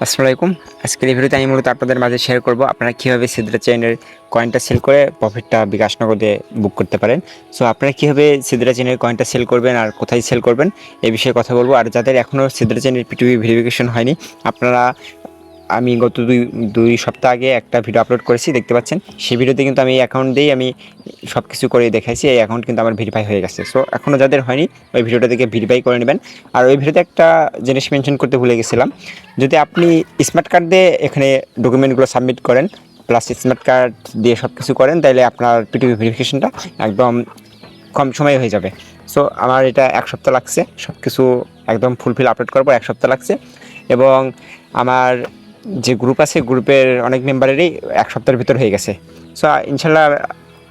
আসসালামু আলাইকুম আজকের এই ভিডিওতে আমি মূলত আপনাদের মাঝে শেয়ার করব আপনারা কীভাবে সিদ্রা চেনের কয়েনটা সেল করে প্রফিটটা বিকাশ নগদে বুক করতে পারেন। সো আপনারা কীভাবে সিদ্রা চেনের কয়েনটা সেল করবেন আর কোথায় সেল করবেন, এ বিষয়ে কথা বলব। আর যাদের এখনও সিদ্রা চেনের পিটিভি ভেরিফিকেশন হয়নি, আপনারা আমি গত দুই দুই সপ্তাহ আগে একটা ভিডিও আপলোড করেছি, দেখতে পাচ্ছেন? সেই ভিডিওতে কিন্তু আমি এই অ্যাকাউন্ট দিয়েই আমি সব কিছু করে দেখাইছি, এই অ্যাকাউন্ট কিন্তু আমার ভেরিফাই হয়ে গেছে। সো এখনও যাদের হয়নি, ওই ভিডিওটা থেকে ভেরিফাই করে নেবেন। আর ওই ভিডিওতে একটা জিনিস মেনশন করতে ভুলে গেছিলাম, যদি আপনি স্মার্ট কার্ড দিয়ে এখানে ডকুমেন্টগুলো সাবমিট করেন প্লাস স্মার্ট কার্ড দিয়ে সব কিছু করেন, তাহলে আপনার পিটিভি ভেরিফিকেশনটা একদম কম সময়ে হয়ে যাবে। সো আমার এটা এক সপ্তাহ লাগছে সব কিছু একদম ফুলফিল আপলোড করার পর এক সপ্তাহ লাগছে। এবং আমার যে গ্রুপ আছে গ্রুপের অনেক মেম্বারেরই এক সপ্তাহের ভিতর হয়ে গেছে। সো ইনশাল্লাহ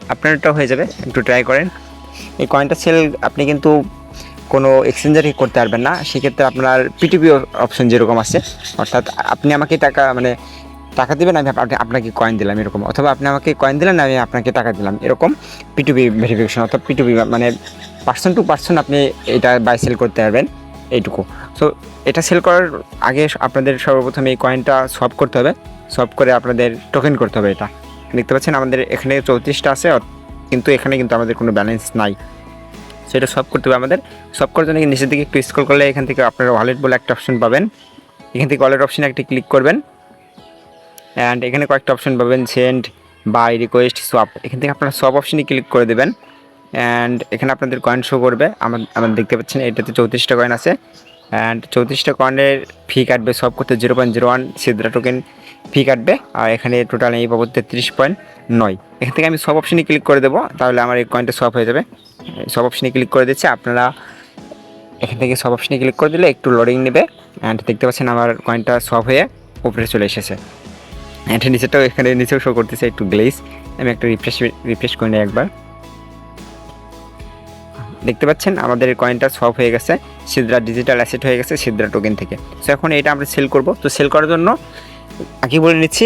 আপনারটাও হয়ে যাবে, একটু ট্রাই করেন। এই কয়েনটা সেল আপনি কিন্তু কোনো এক্সচেঞ্জারই করতে পারবেন না। সেক্ষেত্রে আপনার পিটিপি অপশন যেরকম আছে, অর্থাৎ আপনি আমাকে টাকা মানে টাকা দেবেন, আমি আপনা- আপনাকে কয়েন দিলাম এরকম। অথবা আপনি আমাকে কয়েন দিলেন, আমি আপনাকে টাকা দিলাম, এরকম পিটুবি ভেরিফিকেশন অর্থাৎ পিটুবি মানে পার্সন টু পার্সন আপনি এটা বাই সেল করতে পারবেন, এইটুকু। সো এটা সেল করার আগে আপনাদের সর্বপ্রথম এই কয়েনটা সব করতে হবে। সব করে আপনাদের টোকেন করতে হবে এটা। দেখতে পাচ্ছেন আমাদের এখানে চৌত্রিশটা আছে কিন্তু এখানে কিন্তু আমাদের কোনো ব্যালেন্স নাই। সেটা সব করতে হবে আমাদের। সব করার জন্য নিচের দিকে একটু স্ক্রল করলে এখান থেকে আপনারা ওয়ালেট বলে একটা অপশন পাবেন। এখান থেকে ওয়ালেট অপশনে একটি ক্লিক করবেন। অ্যান্ড এখানে কয়েকটা অপশন পাবেন সেন্ড বাই রিকোয়েস্ট সোয়াপ এখান থেকে আপনারা সব অপশনে ক্লিক করে দেবেন। অ্যান্ড এখানে আপনাদের কয়েন শো করবে। আমার আমার দেখতে পাচ্ছেন এটাতে চৌত্রিশটা কয়েন আছে। অ্যান্ড চৌত্রিশটা কয়েনের ফি কাটবে সব করতে জিরো পয়েন্ট জিরো ওয়ান সিদ্রা টোকেন ফি কাটবে। আর এখানে টোটাল এই পাবো তেত্রিশ পয়েন্ট নয়। এখান থেকে আমি সব অপশনে ক্লিক করে দেবো, তাহলে আমার এই কয়েনটা সব হয়ে যাবে। সব অপশনে ক্লিক করে দিচ্ছে, আপনারা এখান থেকে সব অপশনে ক্লিক করে দিলে একটু লোডিং নেবে। অ্যান্ড দেখতে পাচ্ছেন আমার কয়েনটা সব হয়ে উপরে চলে এসেছে। অ্যান্ড নিচেটাও এখানে নিচেও শো করতেছে, একটু গ্লেস আমি একটা রিফ্রেশ রিফ্রেশ করে নিই একবার। দেখতে পাচ্ছেন, আমাদের কয়েনটা সব হয়ে গেছে সিদ্রা ডিজিটাল অ্যাসেট হয়ে গেছে সিদ্রা টোকেন থেকে। সো এখন এটা আমরা সেল করব। তো সেল করার জন্য আগে বলে নিচ্ছি,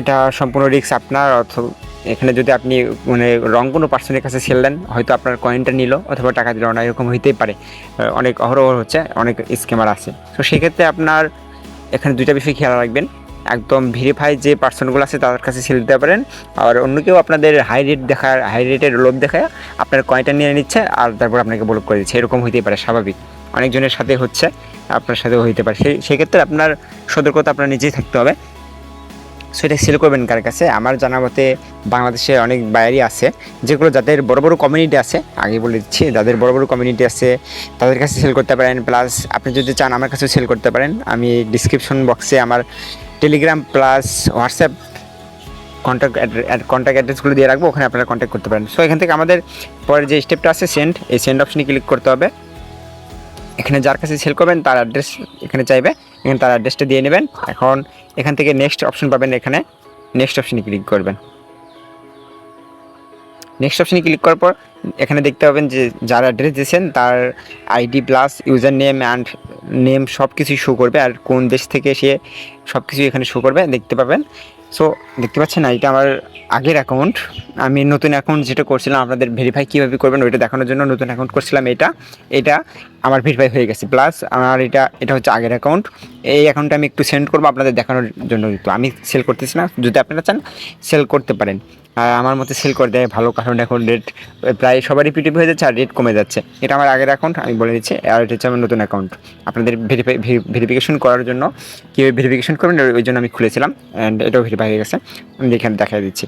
এটা সম্পূর্ণ রিস্ক আপনার, অথবা এখানে যদি আপনি মানে রং কোনো পার্সনের কাছে সেল দেন, হয়তো আপনার কয়েনটা নিল, অথবা টাকা দিল না, এরকম হইতেই পারে। অনেক অহরহ হচ্ছে, অনেক স্ক্যামার আছে। তো সেক্ষেত্রে আপনার এখানে দুইটা বিষয় খেয়াল রাখবেন। একদম ভেরিফাই যে পার্সনগুলো আছে তাদের কাছে সেল দিতে পারেন। আর অন্য কেউ আপনাদের হাই রেট দেখার হাই রেটের লোভ দেখায়, আপনার কয়েনটা নিয়ে নিচ্ছে আর তারপর আপনাকে ব্লক করে দিচ্ছে। এরকম হইতেই পারে, স্বাভাবিক। অনেকজনের সাথে হচ্ছে, আপনার সাথেও হইতে পারে। সেই, সেক্ষেত্রে আপনার সতর্কতা আপনার নিজেই থাকতে হবে। সেটা সেল করবেন কার কাছে? আমার জানা মতে বাংলাদেশে অনেক বাইরই আছে, যেগুলো যাদের বড় বড় কমিউনিটি আছে, আগে বলে দিচ্ছি, যাদের বড় বড় কমিউনিটি আছে, তাদের কাছে সেল করতে পারেন। প্লাস আপনি যদি চান আমার কাছেও সেল করতে পারেন। আমি ডিসক্রিপশন বক্সে আমার Telegram plus WhatsApp contact contact অ্যাড্রেসগুলো দিয়ে রাখব, ওখানে আপনারা কন্ট্যাক্ট করতে পারেন। সো এখান থেকে আমাদের পরের যে স্টেপটা আছে সেন্ড এই সেন্ড অপশনে ক্লিক করতে হবে। এখানে যার কাছে সেল করবেন, তার অ্যাড্রেস এখানে চাইবে, এখানে তার অ্যাড্রেসটা দিয়ে নেবেন। এখন এখান থেকে নেক্সট অপশন পাবেন এখানে নেক্সট অপশনে ক্লিক করবেন। নেক্সট অপশনে ক্লিক করার পর এখানে দেখতে পাবেন যে যার অ্যাড্রেস দিয়েছেন, তার ID plus user name and name সব কিছুই শো করবে আর কোন দেশ থেকে সে সব কিছুই এখানে শো করবে, দেখতে পাবেন। সো দেখতে পাচ্ছেন এটা আমার আগের অ্যাকাউন্ট আমি নতুন অ্যাকাউন্ট যেটা করছিলাম, আপনাদের ভেরিফাই কীভাবে করবেন ওইটা দেখানোর জন্য নতুন অ্যাকাউন্ট করছিলাম এটা। এটা আমার ভেরিফাই হয়ে গেছে প্লাস আমার এটা এটা হচ্ছে আগের অ্যাকাউন্ট এই অ্যাকাউন্টটা আমি একটু সেন্ড করব আপনাদের দেখানোর জন্য। কিন্তু আমি সেল করতেছি না, যদি আপনারা চান সেল করতে পারেন। আর আমার মতে সেল করে দেয়, ভালো কারণ এখন রেট প্রায় সবারই পিটিপি হয়ে যাচ্ছে আর রেট কমে যাচ্ছে। এটা আমার আগের অ্যাকাউন্ট আমি বলে দিচ্ছি, আর এটা হচ্ছে আমার নতুন অ্যাকাউন্ট আপনাদের ভেরিফাই ভেরিফিকেশন করার জন্য কীভাবে ভেরিফিকেশন করবেন ওই জন্য আমি খুলেছিলাম অ্যান্ড এটাও ভেরিফাই হয়ে গেছে। আমি এখানে দেখাই দিচ্ছি।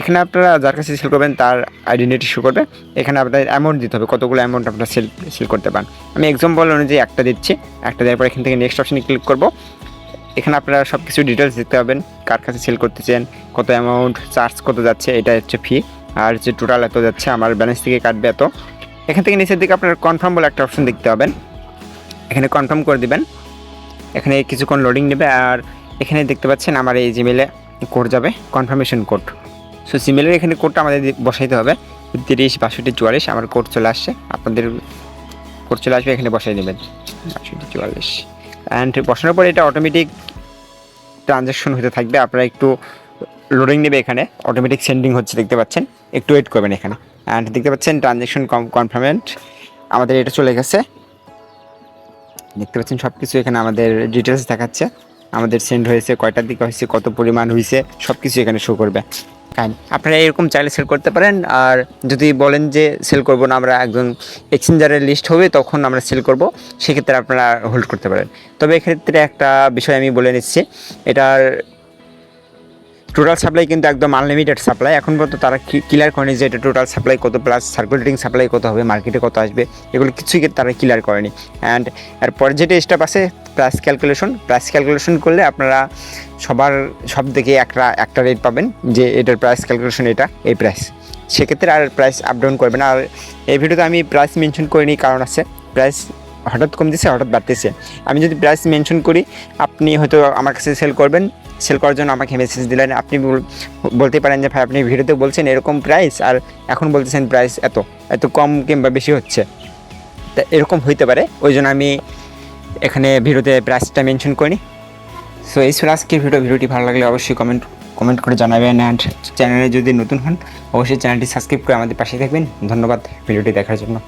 এখানে আপনারা যার কাছে সেল করবেন, তার আইডেন্টিটি শো করবে। এখানে আপনাদের অ্যামাউন্ট দিতে হবে, কতগুলো অ্যামাউন্ট আপনারা সেল সেল করতে পারেন। আমি এক্সাম্পল অনুযায়ী একটা দিচ্ছি, একটা দেওয়ার পর এখান থেকে নেক্সট অপশনে ক্লিক করব। এখানে আপনারা সব কিছু ডিটেলস দেখতে পাবেন, কার কাছে সেল করতে চান, কত অ্যামাউন্ট চার্জ কত যাচ্ছে, এটা হচ্ছে ফি আর যে টোটাল এত যাচ্ছে, আমার ব্যালেন্স থেকে কাটবে এত। এখান থেকে নিচের দিকে আপনার কনফার্ম বলে একটা অপশন দেখতে পাবেন। এখানে কনফার্ম করে দিবেন। এখানে কিছুক্ষণ লোডিং নেবে আর এখানে দেখতে পাচ্ছেন আমার এই জিমেলে কোড যাবে কনফার্মেশন কোড সো জিমেলের এখানে কোডটা আমাদের বসাইতে হবে। তিরিশ, বাষট্টি, চুয়াল্লিশ, আমার কোড চলে আসছে। আপনাদের কোড চলে আসবে, এখানে বসাই নেবেন। বাষট্টি, চুয়াল্লিশ। অ্যান্ড বসানোর পরে এটা অটোমেটিক ট্রানজ্যাকশন হতে থাকবে। আপনারা একটু লোডিং নেবে এখানে অটোমেটিক সেন্ডিং হচ্ছে, দেখতে পাচ্ছেন? একটু ওয়েট করবেন এখানে। অ্যান্ড দেখতে পাচ্ছেন ট্রানজ্যাকশন কনফার্মেন্ট আমাদের এটা চলে গেছে। দেখতে পাচ্ছেন সব কিছু এখানে আমাদের ডিটেলস দেখাচ্ছে। আমাদের সেন্ড হয়েছে, কয়টার দিকে হয়েছে, কত পরিমাণ হয়েছে সব কিছু এখানে শো করবে। কাইন আপনারা এরকম চাইলে সেল করতে পারেন, আর যদি বলেন যে সেল করব না, আমরা একজন এক্সচেঞ্জারের লিস্ট হবে, তখন আমরা সেল করব। সেক্ষেত্রে আপনারা হোল্ড করতে পারেন। তবে এক্ষেত্রে একটা বিষয় আমি বলে নিচ্ছি, এটার টোটাল সাপ্লাই কিন্তু একদম আনলিমিটেড সাপ্লাই এখন পর্যন্ত তারা ক্লিয়ার করেনি যে এটা টোটাল সাপ্লাই কত প্লাস সার্কুলেটিং সাপ্লাই কত হবে মার্কেটে কত আসবে, এগুলো কিছুই তারা ক্লিয়ার করেনি। অ্যান্ড এরপর যেটা স্টেপ আছে প্রাইস ক্যালকুলেশন প্রাইস ক্যালকুলেশন করলে আপনারা সবার, সব থেকে একটা একটা রেট পাবেন যে এটার প্রাইস ক্যালকুলেশন এটা, এই প্রাইস সেক্ষেত্রে আর প্রাইস আপ ডাউন করবেন আর এই ভিডিওতে আমি প্রাইস মেনশন করিনি, কারণ আছে। প্রাইস হঠাৎ কমতেছে হঠাৎ বাড়তেছে। আমি যদি প্রাইস মেনশন করি, আপনি হয়তো আমার কাছে সেল করবেন। সেল করার জন্য আমাকে মেসেজ দিলেন। আপনি বল- বলতে পারেন যে, ভাই, আপনি ভিডিওতে বলছেন এরকম প্রাইস আর এখন বলতেছেন প্রাইস এত এত কম কিংবা বেশি হচ্ছে। তা এরকম হইতে পারে, ওই জন্য আমি এখানে ভিডিওতে প্রাইসটা মেনশন করি সো এই ছিল আজকের ভিডিও। ভিডিওটি ভালো লাগলে অবশ্যই কমেন্ট কমেন্ট করে জানাবেন। অ্যান্ড চ্যানেলে যদি নতুন হন, অবশ্যই চ্যানেলটি সাবস্ক্রাইব করে আমাদের পাশে থাকবেন। ধন্যবাদ ভিডিওটি দেখার জন্য।